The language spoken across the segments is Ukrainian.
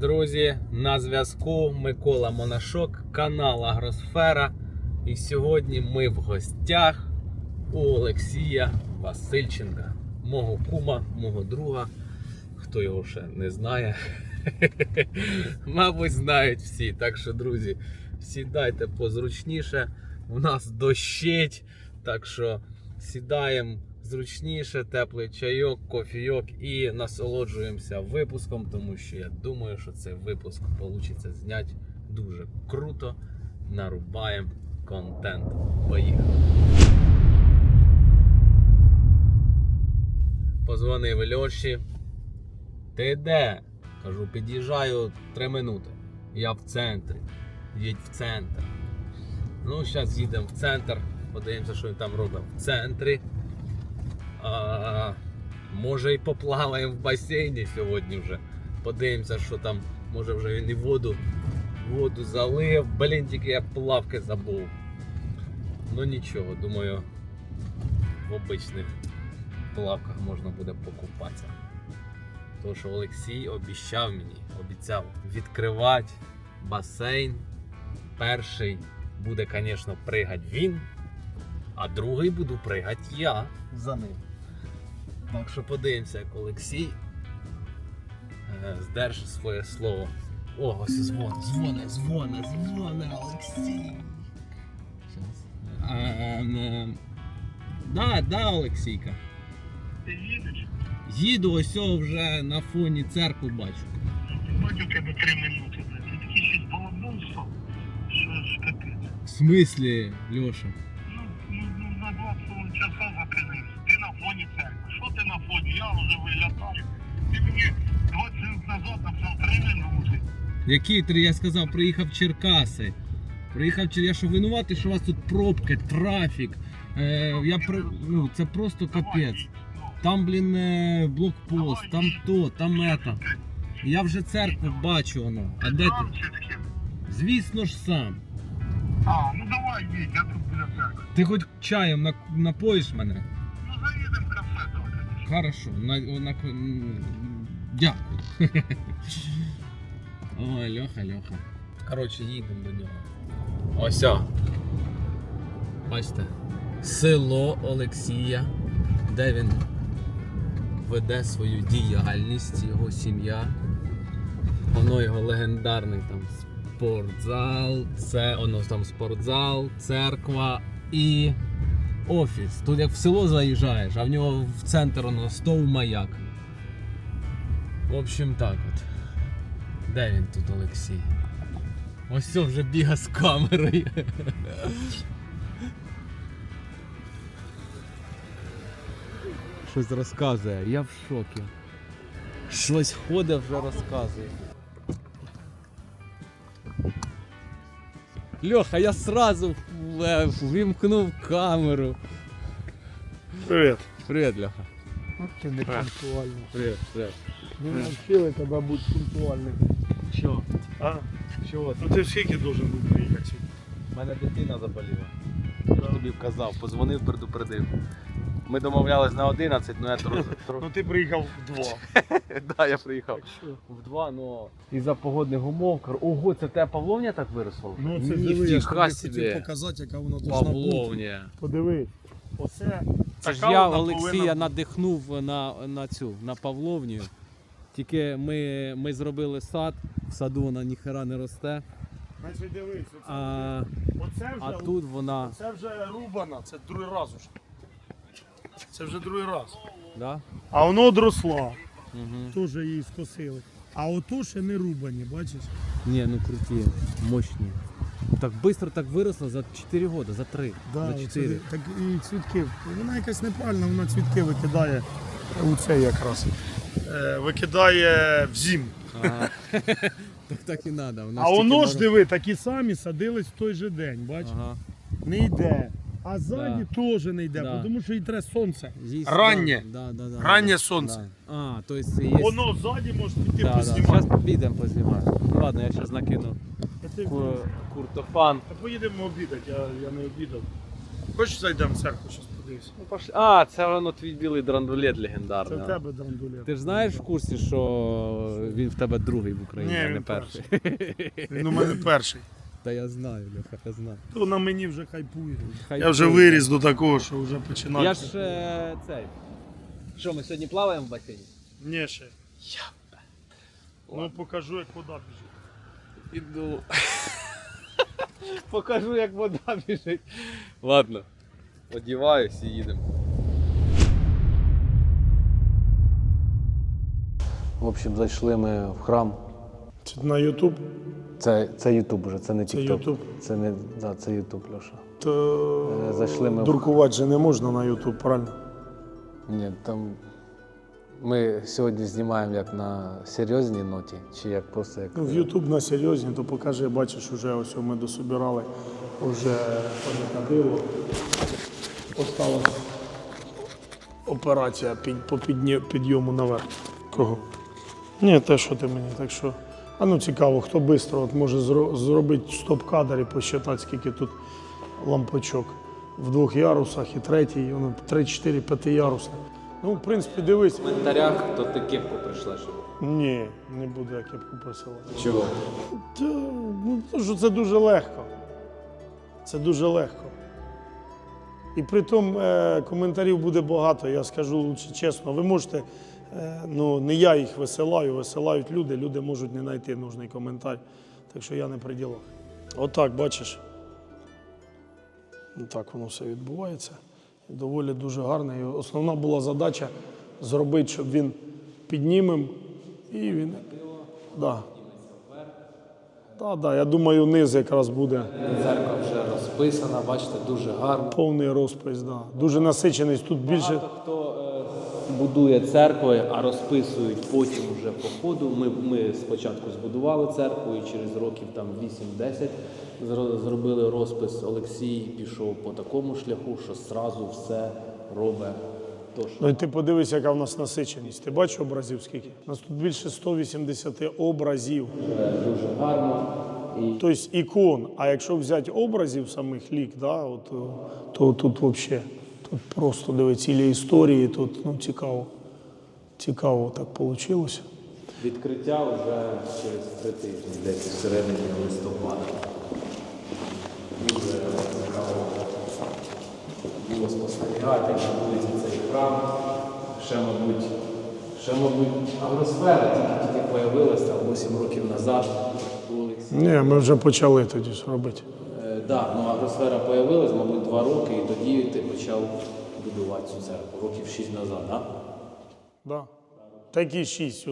Друзі, на зв'язку Микола Монашок, канал Агросфера. І сьогодні ми в гостях у Олексія Васильченка, мого кума, мого друга. Хто його ще не знає, мабуть, знають всі. Так що, друзі, сідайте позручніше. У нас дощить, так що сідаємо зручніше, теплий чайок, кофійок і насолоджуємося випуском, тому що я думаю, що цей випуск вийде зняти дуже круто. Нарубаємо контент. Поїхали. Позвонив Льоші. Ти де? Кажу, під'їжджаю 3 минути. Я в центрі. Їдь в центр. Ну, зараз їдемо в центр. Подивимося, що він там робить в центрі. Може і поплаваємо в басейні сьогодні вже. Подивимося, що там, може вже він і воду, воду залив. Блін, тільки я плавки забув. Ну нічого, думаю, в обичних плавках можна буде покупатися. Тому що Олексій обіцяв мені, обіцяв відкривати басейн. Перший буде, звісно, пригати він, а другий буду пригати я за ним. Так що подивимося, як Олексій е, здержить своє слово. О, ось дзвон, дзвоне, дзвоне, дзвоне, Олексій. Да, да, Олексійка. Ти їдеш? Їду ось вже на фоні церкви бачу. Бать у тебе три минути. Ти такий щось балаболство, що ж капець. В смислі, Льоша? Які три, я сказав, приїхав Черкаси. Приїхав я що винуватий, що у вас тут пробки, трафік. Е, я при... ну, це просто капець. Там, блін, е, блокпост, там то, там Що Я вже церкву бачу воно. А де ти? Звісно ж сам. А, ну давай їдь, я тут біля церкви. Ти хоч чаєм напоїш мене? Ну заїдемо в кафе давай. Хорошо, на, на, дякую. Ой, Льоха, Льоха. Коротше, їдемо до нього. Ось. Бачите, село Олексія, де він веде свою діяльність, його сім'я. Воно його легендарний там спортзал, це воно там спортзал, церква і офіс. Тут як в село заїжджаєш, а в нього в центр воно стов маяк. В общем, так от. Де він тут, Олексій? Ось це вже біга з камерою. Щось розказує, я в шокі. Щось ходить вже розказує. Льоха, я сразу е, вимкнув камеру. Привіт. Привіт, Льоха. От ти не пунктуальний. Привіт, привіт. Ми навчили тебе бути пунктуальним. Що? А? Чого? Ну ти скільки должен був приїхати? У мене дитина заболіла. Я ж тобі вказав, позвонив, предупредив. Ми домовлялись на 11, але я трохи. Ну ти приїхав в два. Да, я приїхав. В два, но із-за погодних умов. кар- Ого, це тебе Павловня так виросла? Ну це диви, я ж тобі Ніфіга хотів собі. показати, яка вона должна бути. Павловня. Подивись. Оце Це ж така я вона Олексія надихнув на, на цю, на Павловню. Тільки ми, ми зробили сад, в саду вона ніхера не росте, Значить дивись, оце, а, оце вже, а тут вона. це вже рубана, це другий раз уже. Це вже другий раз. Да? А воно одросла. Угу. Теж її скосили. А ото ще не рубані, бачиш? Ні, ну круті, мощні. Так швидко так виросло за 4 роки, за 3, Да, за оце 4. так і цвітки. Вона якась неправильна, вона цвітки викидає у цей якраз. Е, викидає в зиму. Ага. так так і треба. А воно ж диви, такі самі садились в той же день, бачиш? Ага. Не йде. А ззаді теж не йде, Да. тому що їй треба сонце. Раннє. Да, да, да, Раннє да. сонце. Да. А, то есть є... Воно ззаді може піти да, да. поснімати. Зараз підемо познімаємо. Ну, ладно, я зараз накину Та ти- ку- куртофан. Та поїдемо обідати, я, я не обідав. Хочеш зайдемо в церкву зараз дивись. Ну, пошли. А, це воно твій білий драндулет легендарний. Це в тебе драндулет. Ти ж знаєш в курсі, що він в тебе другий в Україні, Ні, а не він перший. Він у мене перший. Та я знаю, Леха, я знаю. То на мені вже хайпує. Хай Я вже виріс до такого, що вже Я ж е, цей. Що, ми сьогодні плаваємо в басейні? Ні, ще. Ну покажу, як вода біжить. Іду. Покажу, як вода біжить. Ладно. Одіваюсь і їдемо. В общем, зайшли ми в храм. Це на Ютуб, Це, це Ютуб уже, це не це TikTok. Ютуб. Це не да, це Ютуб, Льоша. То Е, зайшли ми в- дуркувати же не можна на Ютуб, правильно? Ні, там ми сьогодні знімаємо як на серйозній ноті, чи як просто як. Ну, в Ютуб на серйозні, то покажи, бачиш, уже ось ми дособирали, вже понакадило. Осталась операція під, по підні- підйому наверх. Кого? Ні, те, що ти мені, так що. А ну цікаво, хто швидко от може зро- зробити стоп-кадр і посчитати, скільки тут лампочок в двох ярусах і третій, воно 3-4 п'ятиярусне. Ну, в принципі, дивись. В коментарях, то ти кепку прийшлеш. Ні, не буду я кепку посилати. Чого? Та, ну, то, що це дуже легко. Це дуже легко. І при тому е, коментарів буде багато, я скажу лучше чесно. Ви можете, е, ну не я їх висилаю, висилають люди, люди можуть не знайти нужний коментар. Так що я не при ділах. Отак, бачиш. Так воно все відбувається. Доволі дуже гарно. І основна була задача зробити, щоб він піднімем і він. Да. Так, да, я думаю, низ якраз буде Церква вже розписана, бачите, дуже гарно. повний розпис. Да. Дуже насичений. Тут більше. Багато хто е, будує церкви, а розписують потім вже по ходу. Ми, ми спочатку збудували церкву і через років там 8-10 зробили розпис. Олексій пішов по такому шляху, що зразу все робить. Ну і ти подивись, яка в нас насиченість. Ти бачиш образів скільки? У нас тут більше 180 образів. вже дуже гарно. Тобто ікон. А якщо взяти образів самих лік, да, от, то тут взагалі тут просто диви, цілі історії, тут ну, цікаво. Цікаво так вийшло. відкриття вже через три тижні, десь в середині листопада. Дуже цікаво було спостерігати, як будується храм. Ще, мабуть, ще, мабуть, агросфера тільки тільки появилася там 8 років назад у Олексія. Ні, ми вже почали тоді ж робити. Е, да, ну агросфера появилась, мабуть, два роки, і тоді ти почав будувати цю церкву, років 6 назад, так? Да? Да. Такі шість.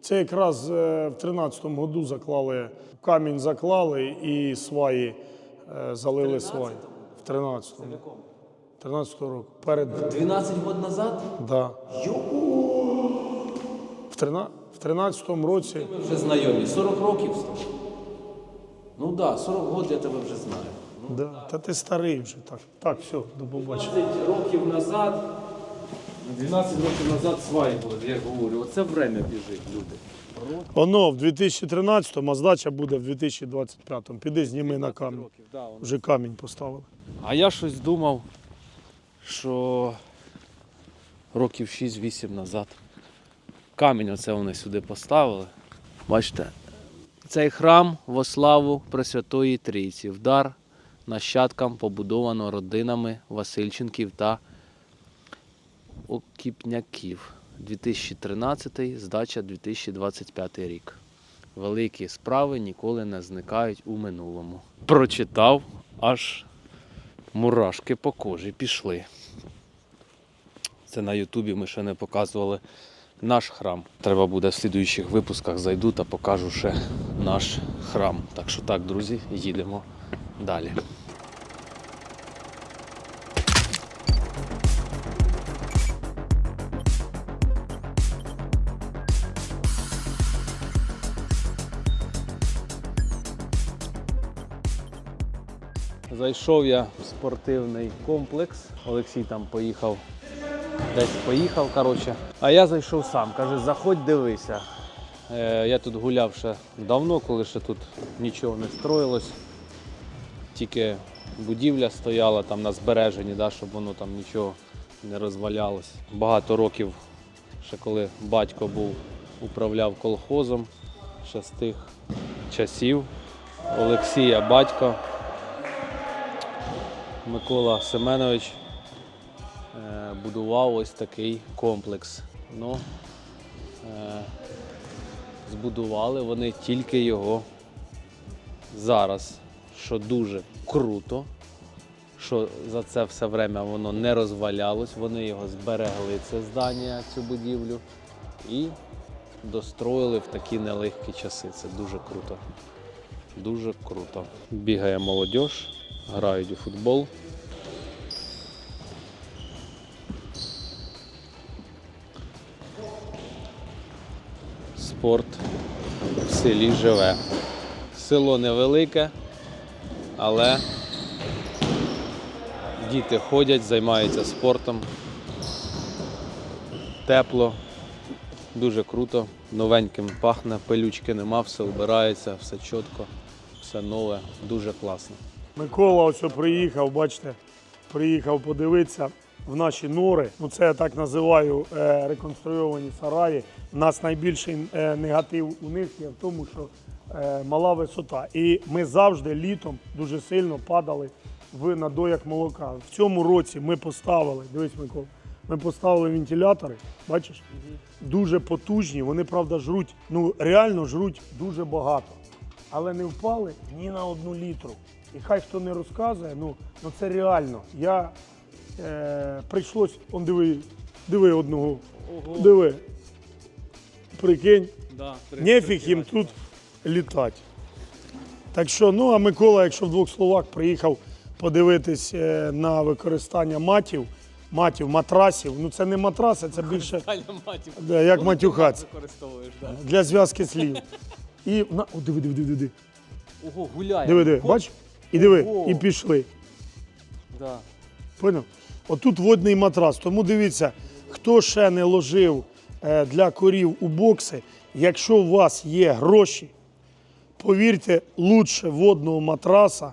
Це якраз е, в 13-му году заклали, камінь заклали і сваї е, залили сваї. В 13-му. 13-го року. Перед, 12 років назад? да. В, 13, в 13-му році Ми вже знайомі. 40 років. Ну так, да, 40 років я тебе вже знаю. да. Та ти старий вже так. Так, все, до побачення. 12 років назад. 12 років назад сваї були, я говорю, оце время біжить, люди. Воно в 2013-му, а здача буде в 2025-му. Піди зніми на камінь. Вже камінь поставили. А я щось думав, що років 6-8 назад камінь оце вони сюди поставили. Бачите, цей храм во славу Пресвятої Трійці. Вдар нащадкам побудовано родинами Васильченків та Окіпняків. 2013, здача 2025 рік. Великі справи ніколи не зникають у минулому. Прочитав, аж мурашки по кожі пішли. Це на Ютубі ми ще не показували наш храм. Треба буде в слідуючих випусках зайду та покажу ще наш храм. Так що так, друзі, їдемо далі. Зайшов я в спортивний комплекс. Олексій там поїхав, десь поїхав, коротше. А я зайшов сам. Каже, заходь, дивися. Е, я тут гуляв ще давно, коли ще тут нічого не строїлось. Тільки будівля стояла там на збереженні, да, щоб воно там нічого не розвалялось. Багато років, ще коли батько був, управляв колхозом, ще з тих часів. Олексія батько, Микола Семенович е, будував ось такий комплекс. Ну, е, збудували вони тільки його зараз, що дуже круто, що за це все время воно не розвалялось, вони його зберегли, це здання, цю будівлю, і достроїли в такі нелегкі часи. Це дуже круто. Дуже круто. Бігає молодь, грають у футбол. Спорт в селі живе. Село невелике, але діти ходять, займаються спортом. Тепло, дуже круто, новеньким пахне, пилючки нема, все вбирається, все чітко, все нове, дуже класно. Микола ось приїхав, бачите, приїхав подивитися в наші нори. Ну це я так називаю е, реконструйовані сараї. У нас найбільший е, негатив у них є в тому, що е, мала висота. І ми завжди літом дуже сильно падали в надоях молока. В цьому році ми поставили, дивись, Микола, ми поставили вентилятори, бачиш? Дуже потужні. Вони, правда, жруть, ну реально жруть дуже багато але не впали ні на одну літру. І хай хто не розказує, ну, ну це реально. Я е, прийшлось, он диви, диви одного, диви. Прикинь, Да, нефіг їм тут літати. Так що, ну а Микола, якщо в двох словах приїхав подивитись е, на використання матів, матів, матрасів, ну це не матраси, це більше Да, як матюхатися. використовуєш, да. для зв'язки слів. І на, о, диви, диви, диви, диви. Ого, гуляє. Диви, диви, бач? І диви, Ого. і пішли. Да. Поняв? Отут водний матрас. Тому дивіться, хто ще не ложив е, для корів у бокси, якщо у вас є гроші, повірте, лучше водного матраса,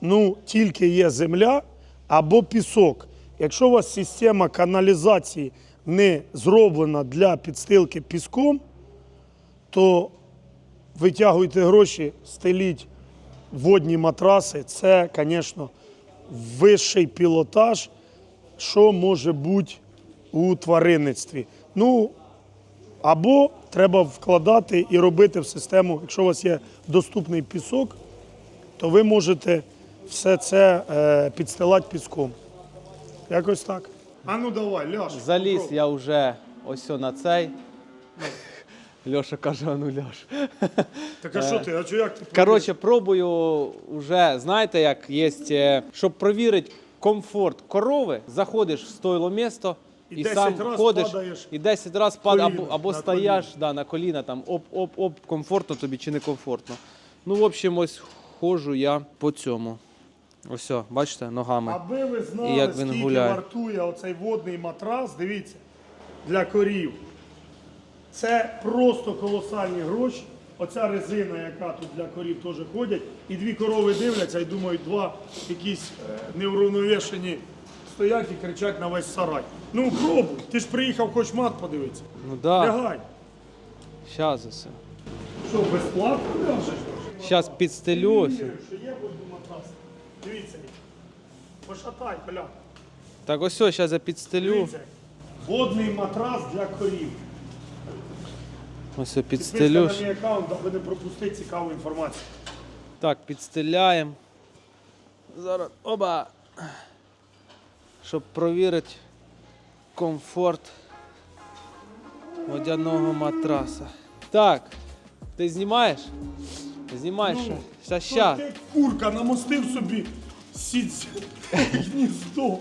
ну, тільки є земля або пісок. Якщо у вас система каналізації не зроблена для підстилки піском, то витягуйте гроші, стеліть водні матраси. Це, звісно, вищий пілотаж, що може бути у тваринництві. Ну, або треба вкладати і робити в систему, якщо у вас є доступний пісок, то ви можете все це е, підстилати піском. Якось так. А ну давай, ляж. Заліз я вже ось на цей. Льоша каже, а ну ляж. Так а що ти? А як ти? Коротше, пробую вже, знаєте, як є, е, щоб провірити комфорт корови, заходиш в стойло місто І і, 10 сам раз ходиш, падаєш і 10 раз пад, коліна, або, або на стояш да, на коліна, там оп-оп-оп, комфортно тобі чи не комфортно. Ну, в общем, ось ходжу я по цьому. Ось, о, бачите, ногами. Аби ви знали, І як він скільки гуляє. вартує оцей водний матрас, дивіться, для корів. Це просто колосальні гроші. Оця резина, яка тут для корів теж ходять, і дві корови дивляться і думають, два якісь е, невровновішені стоять і кричать на весь сарай. Ну пробуй, ти ж приїхав хоч мат подивитися. Ну да, Лягай. щас усе. Що, безплатно ляжеш? Щас підстелю ось. Що є водний матрас. Дивіться. Пошатай, коля. Так ось, зараз я підстелю. Дивіться. Водний матрас для корів. Ось я Підписка на мій аккаунт, аби не пропустити цікаву інформацію. Так, підстеляємо. Зараз. Оба. Щоб провірити комфорт водяного матраса. Так, ти знімаєш? Знімаєш? Ну, Щас, Що щас. ти, курка, намостив собі сіть гніздо.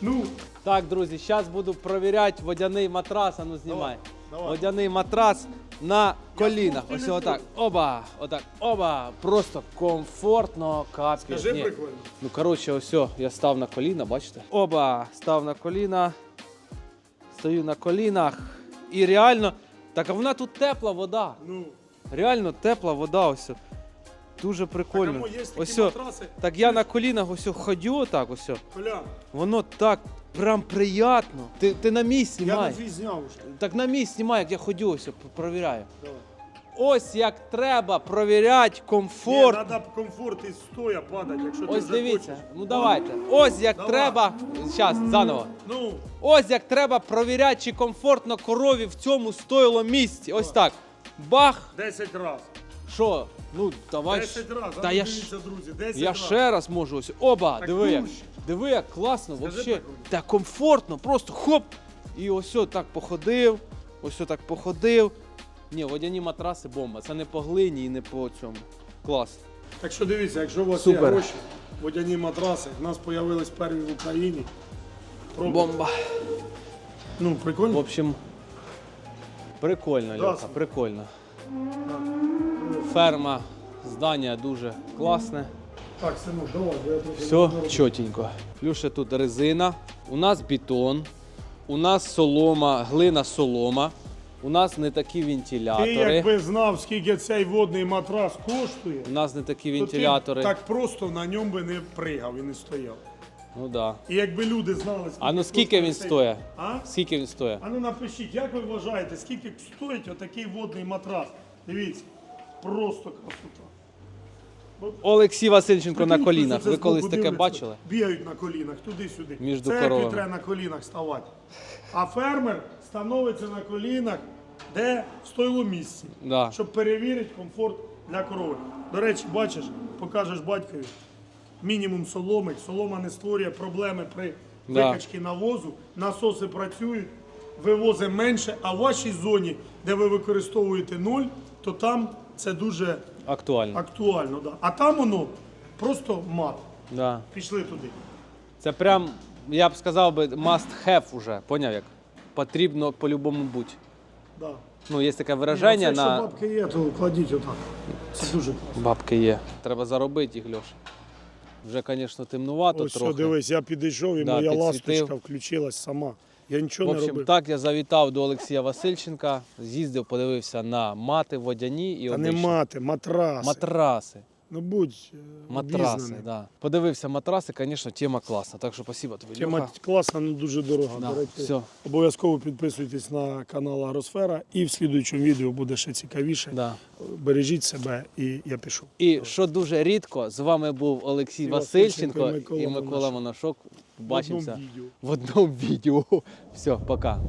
Ну, Так, друзі, зараз буду провіряти водяний матрас. А ну знімай. Водяний матрас на колінах. Ось отак. Оба. Отак. Оба. Просто комфортно капець. скажи Ні. прикольно. Ну, коротше, ось я став на коліна, бачите? Оба, став на коліна. Стою на колінах. І реально, так а вона тут тепла вода. Ну, Реально тепла вода ось. Дуже прикольно. Так, є такі Ось, матраси. так я на колінах ось ходю отак, ось. Коля, Воно так прям приємно. Ти, ти на місць я знімай. на зняв уже. Так на місць знімай, як я ходю, ось провіряю. Давай. Ось як треба провіряти комфорт. Треба комфорт і стоя падати, якщо ти Ось вже дивіться, хочеш. ну давайте. Ось як Давай. треба. Зараз, заново. Ну, Ось як треба провіряти, чи комфортно корові в цьому стойло місці. Ось так. Бах! 10 разів. Що? Ну, давай. 10 разів. Та а я дивіться, друзі, 10 Я разів. ще раз можу ось. Оба, Так диви як. Диви, як класно, Скажи вообще. прикольно. Так комфортно, просто хоп. І ось так походив, ось так походив. Ні, водяні матраси бомба. Це не по глині і не по цьому. Клас. Так що дивіться, якщо у вас Супер. є гроші, водяні матраси, в нас з'явились перві в Україні. Пробуйте. Бомба. Ну, В прикольно. общем, прикольно, Льоха, супер. прикольно. Ферма, здання дуже класне. Так, синок, давай, Все чотенько. Плюше тут резина, у нас бетон, у нас солома, глина солома, у нас не такі Ти вентилятори. якби знав, скільки цей водний матрас коштує, У нас не такі то ти вентилятори. так просто на ньому би не пригав і не стояв. Ну да. І якби люди знали, скільки А ну скільки він цей- стоїть? А? Скільки він стоїть? А ну напишіть, як ви вважаєте, скільки стоїть отакий водний матрас? Дивіться, просто красота. Олексій Васильченко на колінах. Ви колись таке бачили? Бігають на колінах, туди-сюди. Між Це коровами. треба на колінах ставати. А фермер становиться на колінах, де в стойло місці, Да. щоб перевірити комфорт для корови. До речі, бачиш, покажеш батькові, мінімум соломи. Солома не створює проблеми при Да. викачці навозу, насоси працюють, вивозить менше, а в вашій зоні, де ви використовуєте нуль, то там це дуже Актуально. актуально. Да. А там воно просто мат. Да. Пішли туди. Це прям, я б сказав би, must have уже. Поняв як? Потрібно по-любому бути. Да. Ну, є таке вираження оце, на. Якщо бабки є, то кладіть отак. Це дуже класно. Бабки є. Треба заробити їх, Льош. Вже, звісно, темнувато Ось трохи. все, дивись, я підійшов і Да, моя підсвітив. ласточка включилась сама. Я нічого В не общем, робив. так я завітав до Олексія Васильченка, з'їздив, подивився на мати водяні і Та не мати, матраси. матраси. Ну будь е, Матраси, обізнаний. да. Подивився матраси, звісно, тема класна. Так що спасибо тобі. Тема Льоха. класна, але дуже дорога. Да, До все. Обов'язково підписуйтесь на канал Агросфера і в слідуючому відео буде ще цікавіше. Да. Бережіть себе і я пішов. І що дуже рідко, з вами був Олексій І Васильченко і і Микола Микола Монашок. Побачимося В одному відео. в одному відео. Все, пока.